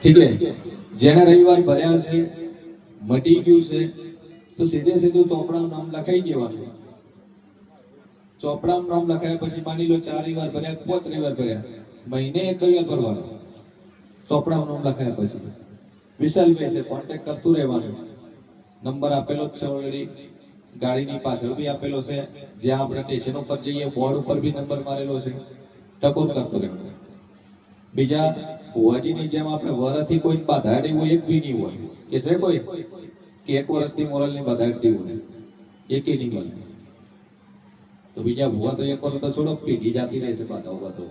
છે? જેને રવિવાર ભર્યા છે, મટી ગયું છે, તો સીધે સીધું ચોપડાનું નામ લખાઈ દેવાનું. ચોપડાનું નામ લખાયા પછી માની લો ચાર રવિવાર ભર્યા પાંચ રવિવાર ભર્યા, મહિને એક રવિવાર ભરવાનો. ચોપડાનું નામ લખાયા પછી. વિશાલભાઈ છે કોન્ટેક્ટ કરતું રહેવાનું. નંબર આપેલો છે ઓલરેડી ગાડીની પાછળ બી આપેલો છે. જ્યાં આપણે સ્ટેશન ઉપર જઈએ બોર્ડ ઉપર બી નંબર મારેલો છે. ટકોર કરતો રહેવાનું. બીજા ભુવાજીની જેમ આપણે વરથી કોઈ બાધાડી હોય એક બી નહીં હોય. કે છે કોઈ? કે એક વર્ષથી મોરલની બાધાડતી હોય. એકે નહીં મળે તો બીજા ભુવા તો એક વર્ષ તો છોડો પીઢી જાતી રહેશે ઊભા તો.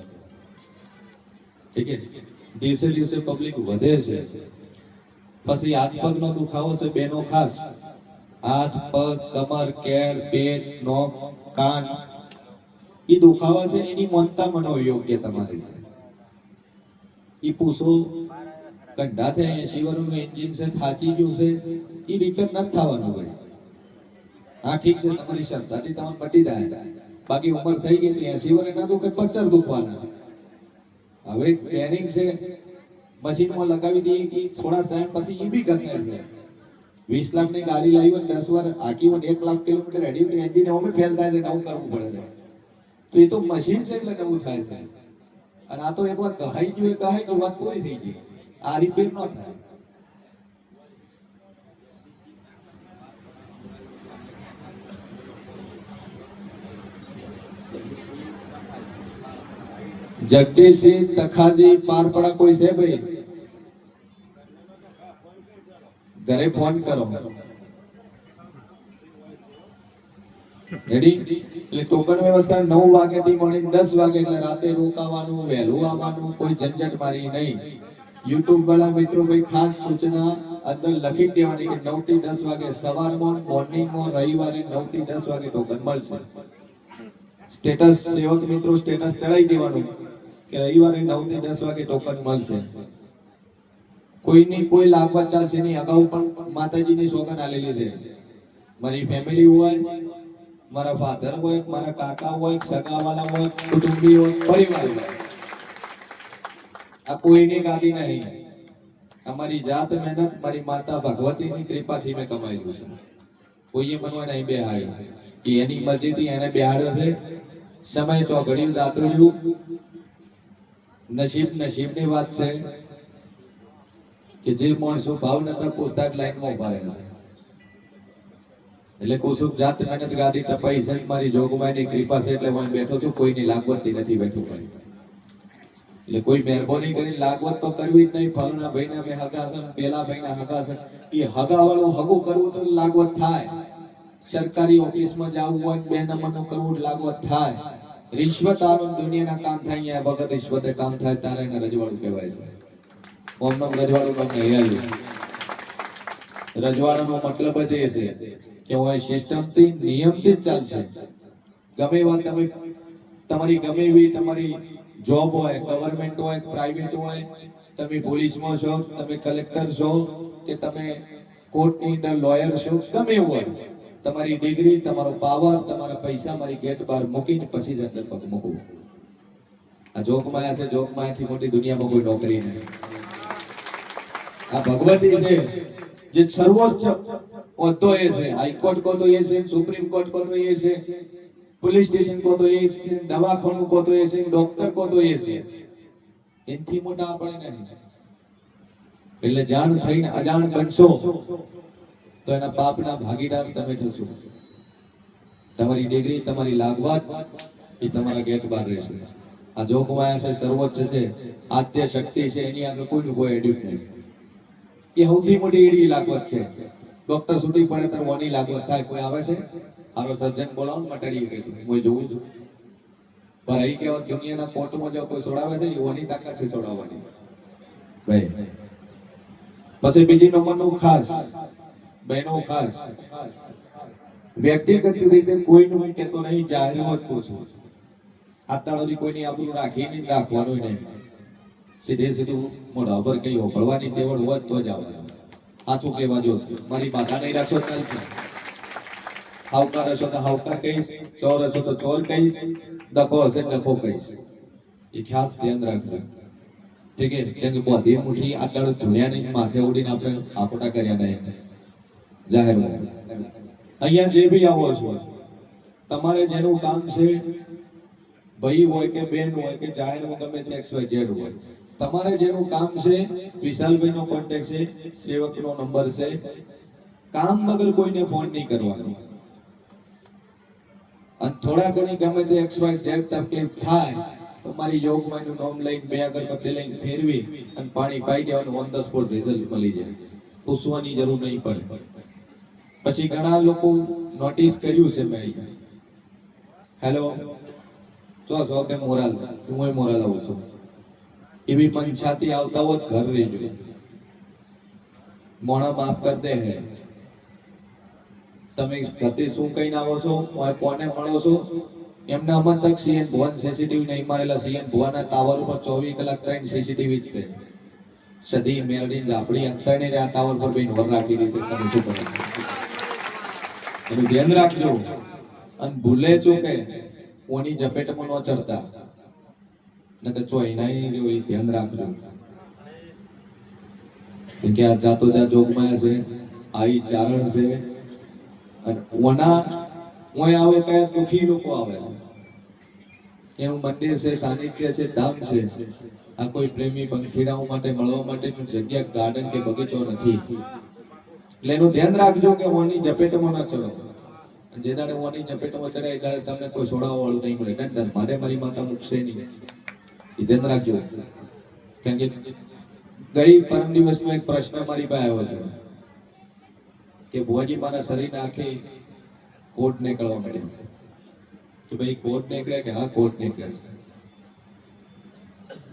ઠીક છે? દિવસે દિવસે પબ્લિક વધે છે. પછી હાથ પગનો દુખાવો છે બેનો ખાસ. હાથ પગ કમર, કેળ, પેટ નોક કાન. એ દુખાવા છે એની મનતા મનો યોગ્ય તમારી. ઈ પૂછો કંઢા છે એસી વર્ષનું એન્જિન છે, થાચી ગયું છે, ઈ રિપેર નથી થવાનું ભાઈ હા, ઠીક છે, તમારી શ્રદ્ધાથી તમે પટી જાય. બાકી ઉંમર થઈ ગઈ એસી વર્ષ ના દુખે પચર દુખવાના. હવે બેરિંગ છે, મશીનમાં લગાવી દઈએ કે થોડા ટાઈમ પછી એ બી ઘસે છે. વીસ લાખની ગાડી લાવી હોય ને દસ વાર, આખી ને એક લાખ કિલોમીટર એડી એન્જિન અમે ફેલ થાય છે નવું કરવું પડે છે. તો એ તો મશીન છે એટલે નવું થાય છે. અને આ તો એક વાર કહાઈ ગયું કહાઈ તો વાત પૂરી થઈ ગઈ. આ રિપેર ન થાય. જગદીશસિંહ તખાજી પારપડા કોઈ છે ભાઈ? ઘરે ફોન કરો. રેડી એટલે ટોકન વ્યવસ્થા નવ વાગ્યાથી મળીને દસ વાગે એટલે રાતે રોકાવાનું, વહેલું આવવાનું, કોઈ ઝંઝટ મારી નહીં. યુટ્યુબ વાળા મિત્રો ભાઈ ખાસ સૂચના અંદર લખી દેવાની કે નવથી દસ વાગે સવારમાં મોર્નિંગમાં રવિવારે નવથી દસ વાગે ટોકન મળશે. સ્ટેટસ સેવક મિત્રો સ્ટેટસ ચડાવી દેવાનું કે રવિવારે નવથી દસ વાગે ટોકન મળશે. કોઈની કોઈ લાગવા ચાલશે નહીં અગાઉ પણ માતાજીની સોગન આલેલી છે. મારી ફેમિલી હોય મારા ફાધર હોય, મારા કાકા હોય, સગાવાલા હોય, કુટુંબી હોય, પરિવાર હોય. આ કોઈની ગાદી નહીં. અમારી જાત મહેનત, મારી માતા ભગવતીની કૃપાથી મેં કમાયેલું છે. કોઈએ મને નહીં બેહાડ્યો. કે એની મરજીથી એને બેહાડ્યો છે. સમય ચોઘડ્યું દાતરું નસીબ, નસીબની વાત છે કે જે માણસો ભાવનગર જ લાઈનમાં ઊભા રહ્યા છે. એટલે કુસુમ જાત મહેનત ગાદી તપાઈ સંત મારી જોગમાઈની કૃપા છે એટલે હું બેઠો છું. કોઈની લાગવતથી નથી બેઠું ભાઈ એટલે કોઈ મહેરબાની કરી લાગવત તો કરવી જ નહીં. ફલના ભાઈના બે હગાસન પેલા ભાઈના હગા છે. એ હગા વાળું હગું કરવું તો લાગવત થાય. સરકારી ઓફિસમાં જવું હોય બે બે નંબરનું કરવું લાગવત થાય. રિશ્વત આલો દુનિયાના કામ થાય અહીંયા. વગર રિશ્વતે કામ થાય તારે એને રજવાડું કહેવાય છે. ઓમનમ રજવાડું તમને. હેરાયું રજવાડાનો મતલબ જ એ છે કે હું સિસ્ટમથી નિયમથી જ ચાલશે. ગમે એવા તમે તમારી ગમે એવી તમારી જોબ હોય ગવર્મેન્ટ હોય પ્રાઇવેટ હોય, તમે પોલીસમાં છો, તમે કલેક્ટર છો, કે તમે કોર્ટની અંદર લોયર છો, ગમે એવું હોય. તમારી ડિગ્રી તમારો પાવર તમારા પૈસા મારી ગેટ બહાર મૂકીને પછી જ અંદર પગ મૂકવું આ જોગમાયા છે જોગમાયાથી મોટી દુનિયામાં કોઈ નોકરી નહીં આ ભગવતી છે. જે સર્વોચ્ચ હોદ્દો એ છે, હાઈકોર્ટ કો એ છે, સુપ્રીમ કોર્ટ કો તો એ છે, પોલીસ સ્ટેશન કો એ છે, દવાખાનું કો તો એ છે, ડોક્ટર કો એ છે. એનથી મોટા આપણે નહીં. એટલે જાણ થઈને અજાણ બનશો, તો એના પાપના ભાગીદાર તમે થશો. તમારી ડિગ્રી તમારી લાગવાત એ તમારા ગેટ બહાર રહેશે. આ જોગમાયા છે, સર્વોચ્ચ છે, આદ્ય શક્તિ છે, એની આગળ કોઈ કોઈ એડ્યુટ નહીં. એ સૌથી મોટી એડી લાગવત છે. ડોક્ટર સુધી પડે ઓની લાગવત થાય, કોઈ આવે છે? હારો સર્જન બોલાવો મટાડી કીધું હું જોઉં છું. અહીં કેવા દુનિયાના કોર્ટમાં જો કોઈ છોડાવે છે એ ઓની તાકાત છે છોડાવવાની. ભાઈ, પછી બીજી નંબરનું ખાસ. બહેનો ખાસ. વ્યક્તિગત રીતે કોઈનું હું કહેતો નહીં જાહેરમાં જ પૂછું આતાળોની કોઈની આબરૂ રાખી નહીં રાખવાનું નહીં. સીધે સીધું મોઢા ઉપર કઈ હોભળવાની તેવડ હોય તો જ આવવાનું સાચું કહેવા જોશે મારી બાધા નહીં રાખશો તો ચાલશે હાવકાર હશો તો હાવકાર કહીશ, ચોર હશો તો ચોર કહીશ, ડખો હશે ડખો કહીશ. એ ખાસ ધ્યાન રાખજો. ઠીક છે? કેમ કે બધી મુઠ્ઠી આગળ ધૂણ્યા નહીં, માથે ઉડીને આપણે આકોટા કર્યા નહીં. જાહેર અહીંયા જે બી આવો છો, તમારે જેનું કામ છે, ભાઈ હોય કે બેન હોય કે જાહેરમાં ગમે તે એક્સ વાય ઝેડ હોય તમારે જેનું કામ છે વિશાલભાઈ નો કોન્ટેક્ટ છે સેવક નો નંબર છે. કામ વગર કોઈને ફોન નહીં કરવાનો. અને થોડા ઘણી ગમે તે એક્સ વાય તકલીફ થાય, તો મારી યોગમાનું નામ લઈને બે અગરબત્તી લઈને ફેરવી અને પાણી પાઈ દેવાનું ઓન ધ સ્પોટ રિઝલ્ટ મળી જાય. પૂછવાની જરૂર નહીં પડે. પછી ઘણા લોકો નોટિસ કર્યું છે મેં હેલો જો જો કે મોરાલ? હું મોરાલ આવું છું. એવી પંચાયતી આવતા હોત ઘર રહેજો મોણા માફ કર હે. તમે ગતિ શું કહીને આવો છો? કોને મળો છો? એમના અમર તક સીએન ભુવન સીસીટીવી નહીં મારેલા. સીએન ભુવાના ટાવર ઉપર ચોવીસ કલાક ત્રણ સીસીટીવી જ છે. સધી મેરડી આપણી અંતરને આ ટાવર પર બેન વર રાખી છે. તમે શું કરો? ધ્યાન રાખજો. અને ભૂલે ચૂકે, કોની ઝપેટમાં ન ચડતા. નકર ચોઈ નહીં રહ્યો, એ ધ્યાન રાખજો. કે આ જાતો જા જોગમાયા છે, આઈ ચારણ છે, અને ઓના, ઓય આવે કયા દુખી લોકો આવે છે. એનું મંદિર છે, સાનિધ્ય છે, ધામ છે. આ કોઈ પ્રેમી પંખીડાઓ માટે, મળવા માટેનું જગ્યા ગાર્ડન કે બગીચો નથી. એટલે એનું ધ્યાન રાખજો કે ઓની ઝપેટમાં ના ચડો. જે દાડે ઓની ઝપેટમાં ચડે એ દાડે તમને કોઈ છોડાવવા વાળું નહીં મળે. કારણ મારે મારી માતા મૂકશે નહીં. એ ધ્યાન રાખજો. કેમ કે ગઈ પરમ દિવસમાં એક પ્રશ્ન મારી પાસે આવ્યો છે કે ભુવાજી મારા શરીર આખી કોટ નીકળવા માંડ્યા છે. કે ભાઈ કોટ નીકળે કે હા કોટ નીકળે છે?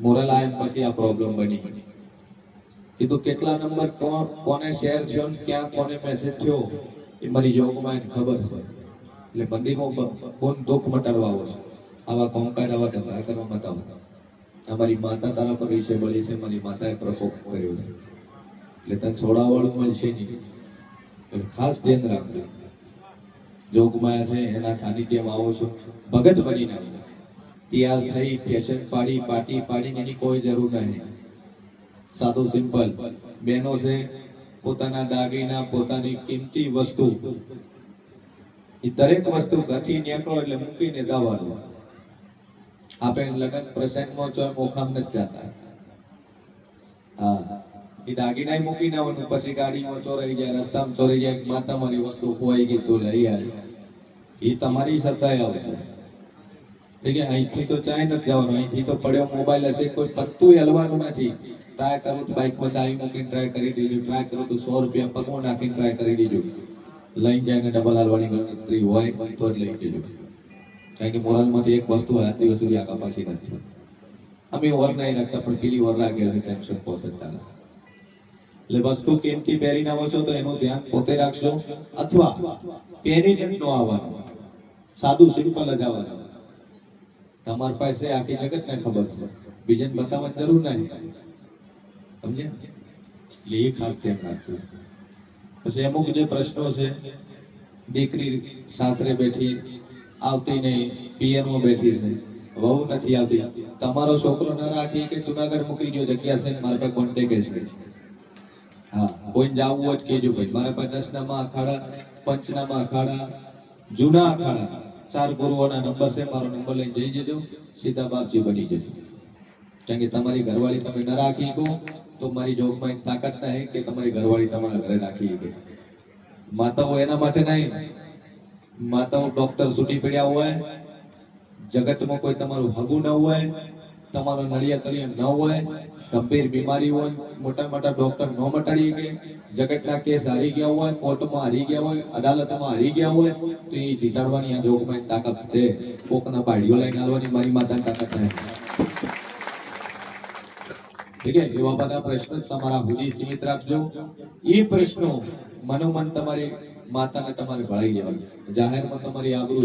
મોરલ આયન પછી આ પ્રોબ્લેમ બની. કીધું કેટલા નંબર કોણ, કોને શેર થયો ક્યાં કોને મેસેજ થયો એ મારી યોગમાં ખબર છે. એટલે મંદિરમાં કોણ દુઃખ મટાડવા આવો છો. આવા કોમકાજ આવા ધંધા કરવા મત આવો અમારી માતા તારા પર વિશે બળી છે, મારી માતાએ પ્રકોપ કર્યો છે. એટલે તને છોડાવવાળું મળશે નહીં. ખાસ ધ્યાન રાખજો. જોગમાયા છે, એના સાનિધ્યમાં આવો છો, ભગત બનીને આવો. તૈયાર થઈ, ફેશન પાડી, પાટી પાડીને એની કોઈ જરૂર નહીં. સાદું, સિમ્પલ. બહેનો છે, પોતાના દાગીના, પોતાની કિંમતી વસ્તુ. એ દરેક વસ્તુ ઘરથી નીકળો એટલે મૂકીને જવાનું. આપણે લગ્ન પ્રસંગમાં જો મોખામ નથી જતા. હા. એ દાગીના મૂકીને આવવાનું પછી ગાડીમાં ચોરાઈ જાય, રસ્તામાં ચોરાઈ જાય માતા મારી વસ્તુ ખોવાઈ ગઈ તો લઈ આવી એ તમારી શ્રદ્ધાએ આવશે. છે? અહીંથી તો ચાય નથી જવાનું. અહીંથી તો પડ્યો મોબાઈલ હશે, કોઈ પત્તું હલવાનું નથી. ટ્રાય કરો તો બાઇકમાં ચાવી મૂકીને ટ્રાય કરી દેજો. ટ્રાય કરો તો સો રૂપિયા પગમાં નાખીને ટ્રાય કરી દેજો. લઈને જઈને ડબલ હાલવાની ગણતરી હોય, તો જ લઈ દેજો કારણ કે મોરલમાંથી એક વસ્તુ આજ દિવસ સુધી આગળ પાછી નથી. અમે વર નહીં લાગતા પણ પેલી વર લાગે છે ટેન્શન પહોંચતા એટલે વસ્તુ કેમથી પહેરીને આવો છો તો એનું ધ્યાન પોતે રાખશો, અથવા પહેરીને ન આવવાનું. સાદું સિમ્પલ જ આવવાનું. તમારી પાસે આખી જગત ને ખબર છે. બીજાને બતાવવાની જરૂર નહીં સમજ્યા? એટલે એ ખાસ ધ્યાન રાખવું. પછી અમુક જે પ્રશ્નો છે, દીકરી સાસરે બેઠી આવતી નહીં પિયરમાં બેઠી છે. વહુ નથી આવતી. તમારો છોકરો ન રાખી કે જુનાગઢ મૂકી ગયો જગ્યા છે? ને મારા પાસે કોન્ટેક છે. હા કોઈ જાવું હોય કેજો ભાઈ. મારા પાસે દસનામાં અખાડા, પંચનામાં અખાડા, જૂના અખાડા. ચાર ગુરુઓના નંબર છે. મારો નંબર લઈને જઈ જજો. સીધા બાપજી બની જજો. કારણ કે તમારી ઘરવાળી તમે ન રાખી શકો, તો મારી જોગમાં એક તાકાત નહીં કે તમારી ઘરવાળી તમારા ઘરે રાખી શકે. માતાઓ એના માટે નહીં. માતાઓ ડોક્ટર સુધી પડ્યા હોય, જગતમાં કોઈ તમારું હગું ન હોય, તમારો નળિયા તળિયા ન હોય, ગંભીર બીમારી હોય, મોટા મોટા ડોક્ટર ન મટાડી કે જગતના કેસ હારી ગયા હોય, કોર્ટમાં હારી ગયા હોય, અદાલતમાં હારી ગયા હોય, તો એ જીતાડવાની આ જોગમાં તાકાત છે. કોકના પાડીઓ લઈને આવવાની મારી માતાની તાકાત છે. ઠીક એવા બધા પ્રશ્નો તમારા સુધી સીમિત રાખજો. એ પ્રશ્નો મનોમન તમારી માતાને તમારે ભળાઈ લેવાની. જાહેરમાં તમારી આબરૂ